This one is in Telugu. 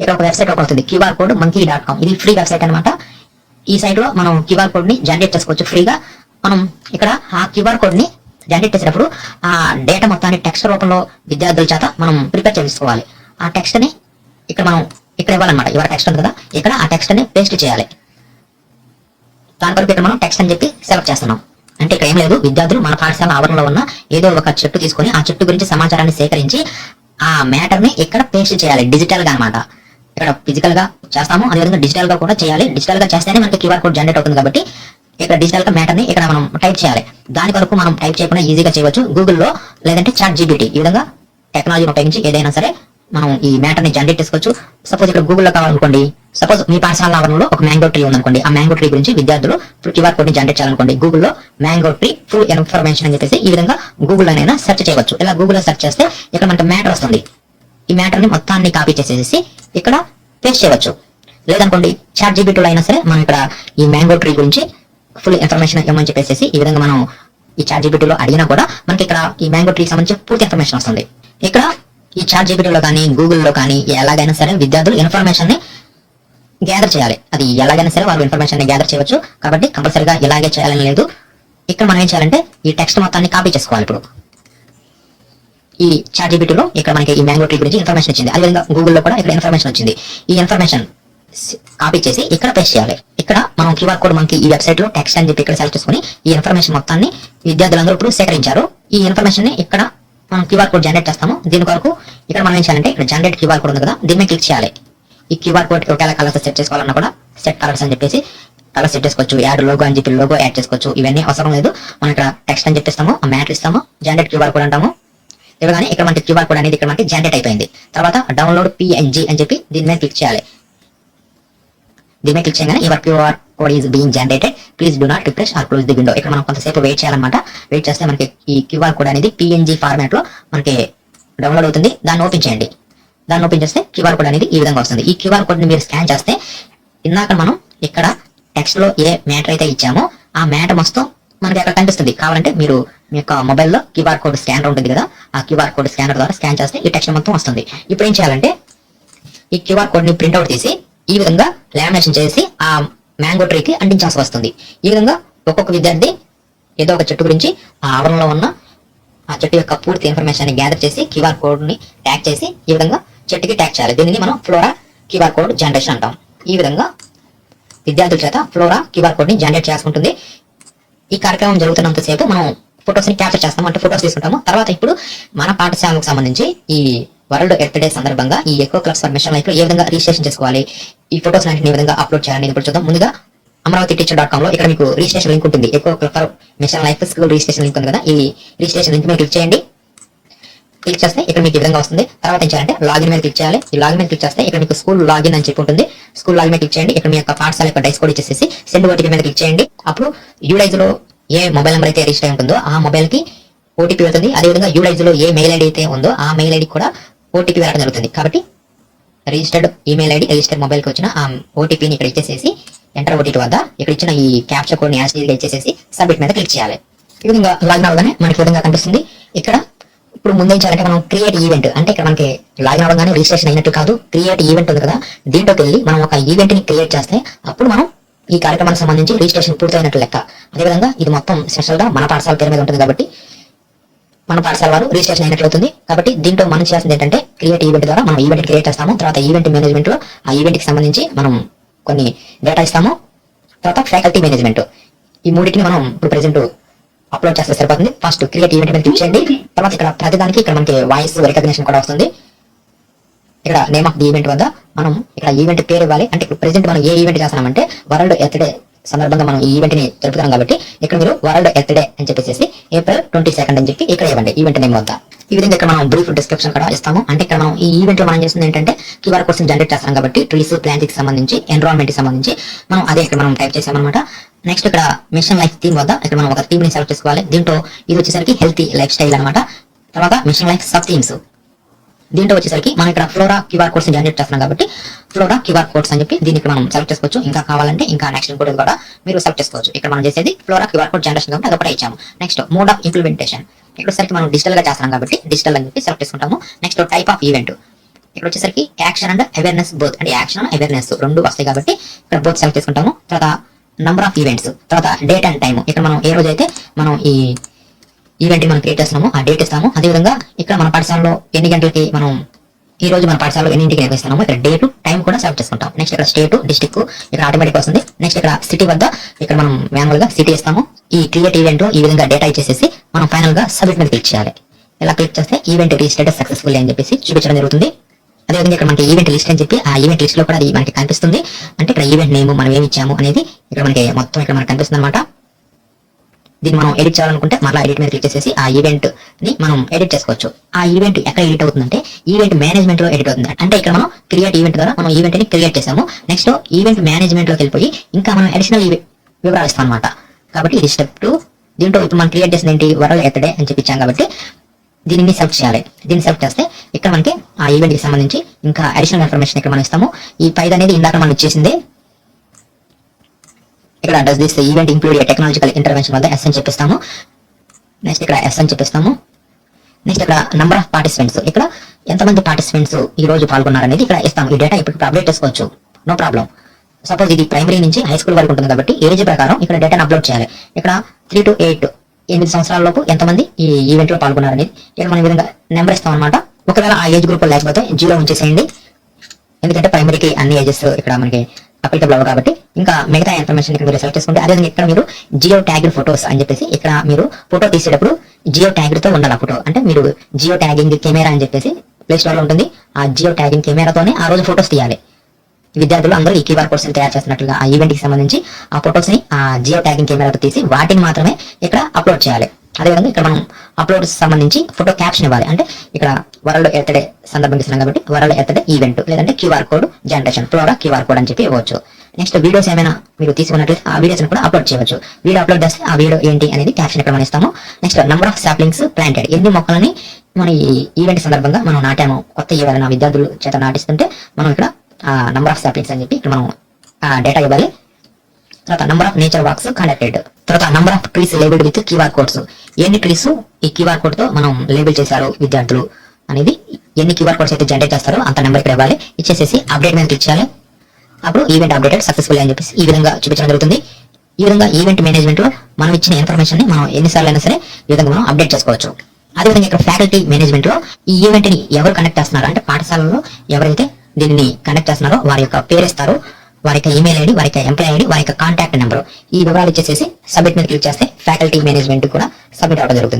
ఇక్కడ ఒక వెబ్సైట్ ఒక వస్తుంది. QR code monkey dot com ఇది ఫ్రీ వెబ్సైట్ అనమాట ఈ సైట్లో మనం క్యూఆర్ కోడ్ని జనరేట్ చేసుకోవచ్చు ఫ్రీగా మనం ఇక్కడ ఆ క్యూఆర్ కోడ్ని జనరేట్ చేసేటప్పుడు ఆ డేటా మొత్తాన్ని టెక్స్ట్ రూపంలో విద్యార్థుల చేత మనం ప్రిపేర్ చేసుకోవాలి. ఆ టెక్స్ట్ని ఇక్కడ మనం ఇక్కడ ఇవ్వాలన్నమాట. ఇవాళ టెక్స్ట్ ఉంది కదా. ఇక్కడ ఆ టెక్స్ట్ని పేస్ట్ చేయాలి. దాని కొరకు ఇక్కడ మనం టెక్స్ట్ అని చెప్పి సెలెక్ట్ చేస్తున్నాం. అంటే ఇక్కడ ఏం లేదు. విద్యార్థులు మన పాఠశాల ఆవరణలో ఉన్న ఏదో ఒక చెట్టు తీసుకొని ఆ చెట్టు గురించి సమాచారాన్ని సేకరించి ఆ మ్యాటర్ని ఇక్కడ పేస్ట్ చేయాలి. డిజిటల్గా అనమాట ఇక్కడ ఫిజికల్గా చేస్తాము. అదేవిధంగా డిజిటల్గా కూడా చేయాలి. డిజిటల్గా చేస్తేనే మనకి క్యూఆర్ కోడ్ జనరేట్ అవుతుంది కాబట్టి ఇక్కడ డిజిటల్గా మ్యాటర్ని ఇక్కడ మనం టైప్ చేయాలి. దాని వరకు మనం టైప్ చేయకుండా ఈజీగా చేయవచ్చు. గూగుల్లో లేదంటే చాట్ జీబీటీ ఈ విధంగా టెక్నాలజీని ఉపయోగించి ఏదైనా సరే మనం ఈ మ్యాటర్ని జనరేట్ చేసుకోవచ్చు. సపోజ్ ఇక్కడ గూగుల్లో కావాలనుకోండి. సపోజ్ మీ పాఠశాల ఆవరణలో ఒక మ్యాంగో ట్రీ ఉందనుకోండి. ఆ మ్యాంగో ట్రీ గురించి విద్యార్థులు క్యూఆర్ కోడ్ని జనరేట్ చేయాలనుకోండి. గూగుల్లో మ్యాంగో ట్రీ ఫుల్ ఇన్ఫర్మేషన్ అని చెప్పేసి ఈ విధంగా గూగుల్ అయినా సెర్చ్ చేయవచ్చు. ఇలా గూగుల్లో సెర్చ్ చేస్తే ఇక్కడ మనకి మ్యాటర్ వస్తుంది. ఈ మ్యాటర్ని మొత్తాన్ని కాపీ చేసేసి ఇక్కడ పేస్ట్ చేయవచ్చు. లేదనుకోండి చాట్ జీబీటీలో అయినా సరే మనం ఇక్కడ ఈ మ్యాంగో ట్రీ గురించి ఫుల్ ఇన్ఫర్మేషన్ ఇవ్వమని చెప్పేసి ఈ విధంగా మనం ఈ చాట్ జీబీటీలో అడిగినా కూడా మనకి ఇక్కడ ఈ మ్యాంగో ట్రీకి సంబంధించి పూర్తి ఇన్ఫర్మేషన్ వస్తుంది. ఇక్కడ ఈ చాట్ జీబీటీలో కానీ గూగుల్లో కానీ ఎలాగైనా సరే విద్యార్థులు ఇన్ఫర్మేషన్ని గ్యాదర్ చేయాలి. అది ఎలాగైనా సరే వాళ్ళు ఇన్ఫర్మేషన్ని గ్యాదర్ చేయవచ్చు. కాబట్టి కంపల్సరీగా ఇలాగే చేయాలని లేదు. ఇక్కడ మనం ఏం చేయాలంటే ఈ టెక్స్ట్ మొత్తాన్ని కాపీ చేసుకోవాలి ఇప్పుడు. ఈ చాట్ జీబీటీలో ఇక్కడ మనకి ఈ మ్యాంగో ట్రీ గురించి ఇన్ఫర్మేషన్ వచ్చింది. అదేవిధంగా గూగుల్లో కూడా ఇక్కడ ఇన్ఫర్మేషన్ వచ్చింది. ఈ ఇన్ఫర్మేషన్ కాపీ చేసి ఇక్కడ పేస్ట్ చేయాలి. ఇక్కడ మనం క్యూఆర్ కోడ్ మనకి ఈ వెబ్సైట్లో టెక్స్ట్ అని చెప్పి ఇక్కడ సెలెక్ట్ చేసుకుని ఈ ఇన్ఫర్మేషన్ మొత్తాన్ని విద్యార్థులందరూ ఇప్పుడు సేకరించారు. ఈ ఇన్ఫర్మేషన్ని ఇక్కడ మనం క్యూఆర్ కోడ్ జనరేట్ చేస్తాము. దీని కొరకు ఇక్కడ మనం ఏం చేయాలంటే ఇక్కడ జనరేట్ క్యూఆర్ కోడ్ ఉంది కదా దీని మీద క్లిక్ చేయాలి. ఈ క్యూఆర్ కోడ్ ఒకవేళ కలర్స్ సెట్ చేసుకోవాలన్నా కూడా సెట్ కలర్స్ అని చెప్పేసి కలర్ సెట్ చేసుకోవచ్చు. యాడ్ లోగో అని చెప్పి లోగో యాడ్ చేసుకోవచ్చు. ఇవన్నీ అవసరం లేదు. మనం ఇక్కడ టెక్స్ట్ అని చెప్పిస్తాము ఆ మ్యాట్ ఇస్తాము జనరేట్ క్యూఆర్ కోడ్ అంటాము. ఇవ్వగానే ఇక్కడ మనకి క్యూఆర్ కోడ్ అనేది ఇక్కడ మనకి జనరేట్ అయిపోయింది. తర్వాత డౌన్లోడ్ పిఎన్జి అని చెప్పి దీని మీద క్లిక్ చేయాలి. దీని మీద క్లిక్ చేయగానే your QR code is being generated please do not refresh or close the window ఇక్కడ మనం కొంతసేపు వెయిట్ చేయాలన్నమాట. వెయిట్ చేస్తే మనకి ఈ క్యూఆర్ కోడ్ అనేది పిఎన్జి ఫార్మాట్లో మనకి డౌన్లోడ్ అవుతుంది. దాన్ని ఓపెన్ చేయండి. దాన్ని ఓపెన్ చేస్తే క్యూఆర్ కోడ్ అనేది ఈ విధంగా వస్తుంది. ఈ క్యూఆర్ కోడ్ని మీరు స్కాన్ చేస్తే ఇందాక మనం ఇక్కడ టెక్స్ట్లో ఏ మ్యాటర్ అయితే ఇచ్చామో ఆ మ్యాటర్ మొత్తం మనకి అక్కడ కనిపిస్తుంది. కావాలంటే మీరు మీ యొక్క మొబైల్లో క్యూఆర్ కోడ్ స్కానర్ ఉంటుంది కదా ఆ క్యూఆర్ కోడ్ స్కానర్ ద్వారా స్కాన్ చేస్తే ఈ టెక్స్ట్ మొత్తం వస్తుంది. ఇప్పుడు ఏం చేయాలంటే ఈ క్యూఆర్ కోడ్ని ప్రింట్అవుట్ తీసి ఈ విధంగా లామినేషన్ చేసి ఆ మ్యాంగో ట్రీకి అంటించాల్సి వస్తుంది. ఈ విధంగా ఒక్కొక్క విద్యార్థి ఏదో ఒక చెట్టు గురించి ఆ ఆవరణలో ఉన్న ఆ చెట్టు యొక్క పూర్తి ఇన్ఫర్మేషన్ గ్యాదర్ చేసి క్యూఆర్ కోడ్ని ట్యాగ్ చేసి ఈ విధంగా చెట్టుకి ట్యాగ్ చేయాలి. దీనిని మనం ఫ్లోరా క్యూఆర్ కోడ్ జనరేషన్ అంటాం. ఈ విధంగా విద్యార్థుల చేత ఫ్లోరా క్యూఆర్ కోడ్ని జనరేట్ చేసుకుంటుంది ఈ కార్యక్రమం జరుగుతున్నంతసేపు మనం ఫొటోస్ని క్యాప్చర్ చేస్తాం అంటే ఫొటోస్ తీసుకుంటాము. తర్వాత ఇప్పుడు మన పాఠశాలకు సంబంధించి ఈ వరల్డ్ ఎర్త్ డే సందర్భంగా ఈ ఎక్కువ క్లబ్స్ ఫర్ మిషన్ లైఫ్లో ఏ విధంగా రిజిస్ట్రేషన్ చేసుకోవాలి ఈ ఫొటోస్ అన్నింటిని ఏ విధంగా అప్లోడ్ చేయాలని ఇప్పుడు చూద్దాం. ముందుగా అమరావతి టీచర్ డాట్ కామ్లో ఇక్కడ మీకు రిజిస్ట్రేషన్ లింక్ ఉంటుంది. ఎక్కువ club for mission life school registration link ఉంది కదా. ఈ రిజిస్ట్రేషన్ లింక్ మీరు క్లిక్ చేయండి. క్లిక్ చేస్తే ఇక్కడ మీకు ఈ విధంగా వస్తుంది. తర్వాత ఏం చేయాలంటే లాగిన్ మీద క్లిక్ చేయాలి. ఈ లాగిన్ మీద క్లిక్ చేస్తే ఇక్కడ మీకు స్కూల్ లాగిన్ అని చెప్పి ఉంటుంది. స్కూల్ లాగిన్ మీద క్లిక్ చేయండి. ఇక్కడ మీ యొక్క పాఠశాల యొక్క డైస్ కోడ్ ఇచ్చేసి సెండ్ ఓటీపీ మీద క్లిక్ చేయండి. అప్పుడు యూడైజ్లో ఏ మొబైల్ నెంబర్ అయితే రిజిస్టర్ అయి ఉంటుందో ఆ మొబైల్కి ఓటీపీ వెళ్తుంది. అదేవిధంగా యూడైజ్లో ఏ మెయిల్ ఐడి అయితే ఉందో ఆ మెయిల్ ఐడి కూడా ఓటీపీ వెళ్ళడం జరుగుతుంది. కాబట్టి రిజిస్టర్డ్ ఈమెయిల్ ఐడి రిజిస్టర్డ్ మొబైల్కి వచ్చిన ఆ ఓటీపీని ఇక్కడ ఇచ్చేసేసి ఎంటర్ ఓటీపీ వద్ద ఇక్కడ ఇచ్చిన ఈ క్యాప్చర్ కోడ్ని యాజ్ ఇచ్చేసేసి సబ్మిట్ మీద క్లిక్ చేయాలి. ఈ విధంగా లాగిన్ అవగానే మనకి విధంగా కనిపిస్తుంది. ఇక్కడ ఇప్పుడు ముందేం చేయాలంటే మనం క్రియేట్ ఈవెంట్ అంటే ఇక్కడ మనకి లాగిన్ అవ్వగానే రిజిస్ట్రేషన్ అయినట్టు కాదు క్రియేట్ ఈవెంట్ ఉంది కదా దీంట్లోకి వెళ్ళి మనం ఒక ఈవెంట్ని క్రియేట్ చేస్తే అప్పుడు మనం ఈ కార్యక్రమానికి సంబంధించి రిజిస్ట్రేషన్ పూర్తయినట్టు లెక్క. అదేవిధంగా ఇది మొత్తం స్పెషల్గా మన పాఠశాల పేరు మీద ఉంటుంది కాబట్టి మన పాఠశాల వారు రిజిస్ట్రేషన్ అయినట్లు అవుతుంది. కాబట్టి దీంట్లో మనం చేయాల్సింది ఏంటంటే క్రియేట్ ఈవెంట్ ద్వారా మనం ఈవెంట్ క్రియేట్ చేస్తాము తర్వాత ఈవెంట్ మేనేజ్మెంట్లో ఆ ఈవెంట్కి సంబంధించి మనం కొన్ని డేటా ఇస్తాము తర్వాత ఫ్యాకల్టీ మేనేజ్మెంట్ ఈ మూడింటిని మనం ఇప్పుడు ప్రెసెంట్ అప్లోడ్ చేస్తే సరిపోతుంది. ఫస్ట్ క్రియేట్ ఈవెంట్ మీద క్లిక్ చేయండి. తర్వాత ఇక్కడ ప్రతిదానికి ఇక్కడ మనకి వాయిస్ రికగ్నేషన్ కూడా వస్తుంది. ఇక్కడ నేమ్ ఆఫ్ ది ఈవెంట్ వద్ద మనం ఇక్కడ ఈవెంట్ పేరు ఇవ్వాలి. అంటే ఇప్పుడు ప్రెసెంట్ మనం ఏ ఈవెంట్ చేస్తున్నామంటే వరల్డ్ ఎర్త్ డే సందర్భంగా మనం ఈ ఈవెంట్ని జరుపుతున్నాం కాబట్టి ఇక్కడ మీరు వరల్డ్ ఎర్త్ డే అని చెప్పేసి ఏప్రిల్ ట్వంటీ సెకండ్ అని చెప్పి ఇక్కడ ఇవ్వండి. ఈవెంట్ నేమ్ వద్ద. ఈ విధంగా ఇక్కడ మనం బ్రీఫ్ డిస్క్రిప్షన్ కూడా ఇస్తాము. అంటే ఇక్కడ మనం ఈ ఈవెంట్లో మనం చేస్తుంది ఏంటంటే క్యూఆర్ కోడ్స్ జనరేట్ చేస్తాం కాబట్టి ట్రీస్ ప్లాంట్స్కి సంబంధించి ఎన్విరాన్మెంట్కి సంబంధించి మనం అదే ఇక్కడ మనం టైప్ చేసామన్నమాట. నెక్స్ట్ ఇక్కడ మిషన్ లైఫ్ థీమ్ వద్ద ఇక్కడ మనం ఒక థీమ్ని సెలెక్ట్ చేసుకోవాలి. దీంట్లో ఇది వచ్చేసరికి హెల్తీ లైఫ్ స్టైల్ అనమాట తర్వాత మిషన్ లైఫ్ సబ్ థీమ్స్ దీంట్లో వచ్చేసరికి మనం ఇక్కడ ఫ్లోరా క్యూఆర్ కోడ్స్ జనరేట్ చేస్తున్నాం కాబట్టి ఫ్లోరా క్యూఆర్ కోడ్స్ అని చెప్పి దీనికి మనం సెలెక్ట్ చేసుకోవచ్చు. ఇంకా కావాలంటే ఇంకా నెక్స్ట్ ఇంకోటి కూడా మీరు సెలెక్ట్ చేసుకోవచ్చు. ఇక్కడ మనం చేసేది ఫ్లోరా క్యూఆర్ కోడ్ జనరేషన్ కాబట్టి అదొకటి ఇచ్చాము. నెక్స్ట్ మోడ్ ఆఫ్ ఇంప్లిమెంటేషన్ ఇక్కడ సరికి మనం డిజిటల్గా చేస్తాం కాబట్టి డిజిటల్ అని చెప్పి సెలెక్ట్ చేసుకుంటాము. నెక్స్ట్ టైప్ ఆఫ్ ఈవెంట్ ఇక్కడ వచ్చేసరికి యాక్షన్ అండ్ అవేర్నెస్ బోత్ అంటే యాక్షన్ అవేర్నెస్ రెండు వస్తాయి కాబట్టి ఇక్కడ బోత్ సెలెక్ట్ చేసుకుంటాము. తర్వాత నంబర్ ఆఫ్ ఈవెంట్స్ తర్వాత డేట్ అండ్ టైం ఇక్కడ మనం ఏ రోజు అయితే మనం ఈ ఈవెంట్ మనం క్రియేట్ చేస్తున్నాము ఆ డేట్ ఇస్తాము. అదేవిధంగా ఇక్కడ మన పాఠశాలలో ఎన్ని గంటలకి మనం ఈ రోజు మన పాఠశాలలో ఎన్నింటికి నిర్వహిస్తున్నాము ఇక్కడ డేట్ టైం కూడా సెలెక్ట్ చేసుకుంటాం. నెక్స్ట్ ఇక్కడ స్టేట్ డిస్టిక్ ఇక్కడ ఆటోమేటిక్ వస్తుంది. నెక్స్ట్ ఇక్కడ సిటీ వద్ద ఇక్కడ మనం మాన్యువల్గా సిటీ ఇస్తాము. ఈ క్రియేట్ ఈవెంట్లో ఈ విధంగా డేటా ఇచ్చేసేసి మనం ఫైనల్గా సబ్మిట్ మీద క్లిక్ చేయాలి. ఇలా క్లిక్ చేస్తే ఈవెంట్ స్టేటస్ సక్సెస్ఫుల్ అని చెప్పేసి చూపించడం జరుగుతుంది. అదేవిధంగా ఇక్కడ మనకి ఈవెంట్ లిస్ట్ అని చెప్పి ఆ ఈవెంట్ లిస్ట్లో కూడా అది మనకి కనిపిస్తుంది. అంటే ఇక్కడ ఈవెంట్ నేమ్ మనం ఏమి ఇచ్చాము అనేది ఇక్కడ మనకి మొత్తం ఇక్కడ మనకి కనిపిస్తుంది అనమాట దీన్ని మనం ఎడిట్ చేయాలనుకుంటే మళ్ళీ ఎడిట్ మీద క్లిక్ చేసేసి ఆ ఈవెంట్ని మనం ఎడిట్ చేసుకోవచ్చు. ఆ ఈవెంట్ ఎక్కడ ఎడిట్ అవుతుందంటే ఈవెంట్ మేనేజ్మెంట్లో ఎడిట్ అవుతుంది. అంటే ఇక్కడ మనం క్రియేట్ ఈవెంట్ ద్వారా మనం ఈవెంట్ని క్రియేట్ చేసాము నెక్స్ట్ ఈవెంట్ మేనేజ్మెంట్లోకి వెళ్ళిపోయి ఇంకా మనం అడిషనల్ వివరాలు ఇస్తాం అనమాట కాబట్టి ఇది స్టెప్ టూ దీంట్లో ఇప్పుడు మనం క్రియేట్ చేసిన ఏంటి? వరల్డ్ ఎత్తడే అని చెప్పించాం కాబట్టి దీనిని సెలెక్ట్ చేయాలి. దీన్ని సెలెక్ట్ చేస్తే ఇక్కడ మనకి ఆ ఈవెంట్కి సంబంధించి ఇంకా అడిషనల్ ఇన్ఫర్మేషన్ ఇక్కడ మనం ఇస్తాము. ఈ పైది అనేది ఇందాక మనం ఇచ్చేసింది ఇక్కడ does this event include technological intervention వల్ల ఎస్ అని చెప్పిస్తాము నెక్స్ట్ ఇక్కడ ఎస్ అని చెప్పిస్తాము నెక్స్ట్ ఇక్కడ నంబర్ ఆఫ్ పార్టిసిపెంట్స్ ఇక్కడ ఎంతమంది పార్టిసిపెంట్స్ ఈ రోజు పాల్గొన్నారు అనేది ఇక్కడ ఇస్తాము. ఈ డేటా ఇప్పుడు అప్డేట్ చేసుకోవచ్చు. నో ప్రాబ్లం సపోజ్ ఇది ప్రైమరీ నుంచి హై స్కూల్ వరకు ఉంటుంది కాబట్టి ఏజ్ ప్రకారం ఇక్కడ డేటాను అప్లోడ్ చేయాలి. ఇక్కడ త్రీ టు ఎయిట్ ఎనిమిది సంవత్సరాల లోపు ఎంతమంది ఈ ఈవెంట్లో పాల్గొన్నారు అనేది ఇక్కడ మనం విధంగా నెంబర్ ఇస్తాం అనమాట ఒకవేళ ఆ ఏజ్ గ్రూప్ లేకపోతే జీరో ఉంచేసేయండి ఎందుకంటే ప్రైమరీకి అన్ని ఏజెస్ ఇక్కడ మనకి అప్లికబుల్ అవ్వవు కాబట్టి ఇంకా మిగతా ఇన్ఫర్మేషన్ ఇక్కడ మీరు సెలెక్ట్ చేసుకుంటే అదేవిధంగా ఇక్కడ మీరు జియో ట్యాగ్డ్ ఫొటోస్ అని చెప్పేసి ఇక్కడ మీరు ఫోటో తీసేటప్పుడు జియో ట్యాగ్డ్తో ఉండాలి ఆ ఫోటో అంటే మీరు జియో ట్యాగింగ్ కెమెరా అని చెప్పేసి ప్లే స్టోర్లో ఉంటుంది. ఆ జియో ట్యాగింగ్ కెమెరాతోనే ఆ రోజు ఫొటోస్ తీయాలి. విద్యార్థులు అందరూ ఈ క్యూఆర్ కోడ్స్ తయారు చేస్తున్నట్లుగా ఆ ఈవెంట్కి సంబంధించి ఆ ఫొటోస్ని ఆ జియో ట్యాగింగ్ కెమెరాతో తీసి వాటిని మాత్రమే ఇక్కడ అప్లోడ్ చేయాలి. అదేవిధంగా ఇక్కడ మనం అప్లోడ్ సంబంధించి ఫోటో క్యాప్షన్ ఇవ్వాలి. అంటే ఇక్కడ వరల్డ్ ఎత్తడే సందర్భం ఇస్తున్నాం కాబట్టి వరల్డ్ ఎత్తడే ఈవెంట్ లేదంటే క్యూఆర్ కోడ్ జనరేషన్ ప్రోడా క్యూఆర్ కోడ్ అని చెప్పి ఇవ్వచ్చు. నెక్స్ట్ వీడియోస్ ఏమైనా మీరు తీసుకున్నట్లయితే ఆ వీడియోస్ కూడా అప్లోడ్ చేయవచ్చు. వీడియో అప్లోడ్ చేస్తే ఆ వీడియో ఏంటి అనేది క్యాప్షన్ ఇక్కడ మనం ఇస్తాము. Next number of saplings planted ఎన్ని మొక్కలని మన ఈ ఈవెంట్ సందర్భంగా మనం నాటాము? కొత్త ఏవైనా విద్యార్థులు చేత నాటిస్తుంటే మనం ఇక్కడ నంబర్ ఆఫ్ సాప్లింగ్స్ అని చెప్పి ఇక్కడ మనం డేటా ఇవ్వాలి. తర్వాత number of nature walks conducted తర్వాత number of trees labelled with QR codes ఎన్ని ట్రీస్ ఈ క్యూఆర్ కోడ్తో మనం లేబుల్ చేశారు విద్యార్థులు అనేది? ఎన్ని క్యూఆర్ కోడ్స్ అయితే జనరేట్ చేస్తారో అంత నెంబర్ ఇక్కడ ఇవ్వాలి. ఇచ్చేసేసి అప్డేట్ మీద క్లిక్ చేయాలి అప్పుడు ఈవెంట్ అప్డేటెడ్ సక్సెస్ఫుల్ అని చెప్పేసి ఈ విధంగా చూపించడం జరుగుతుంది. ఈ విధంగా ఈవెంట్ మేనేజ్మెంట్లో మనం ఇచ్చిన ఇన్ఫర్మేషన్ని మనం ఎన్నిసార్లు అయినా సరే ఈ విధంగా మనం అప్డేట్ చేసుకోవచ్చు. అదేవిధంగా ఇక్కడ ఫ్యాకల్టీ మేనేజ్మెంట్లో ఈ ఈవెంట్ని ఎవరు కనెక్ట్ చేస్తున్నారు? అంటే పాఠశాలలో ఎవరైతే దీనిని కనెక్ట్ చేస్తున్నారో వారి యొక్క పేరు ఇస్తారు. వారి యొక్క ఈమెయిల్ ఐడి వారి యొక్క ఎంప్లాయ్ ఐడి వారి యొక్క కాంటాక్ట్ నెంబర్ ఈ వివరాలు ఇచ్చేసేసి సబ్మిట్ మీద క్లిక్ చేస్తే ఫ్యాకల్టీ మేనేజ్మెంట్ కూడా సబ్మిట్ అవ్వడం జరుగుతుంది.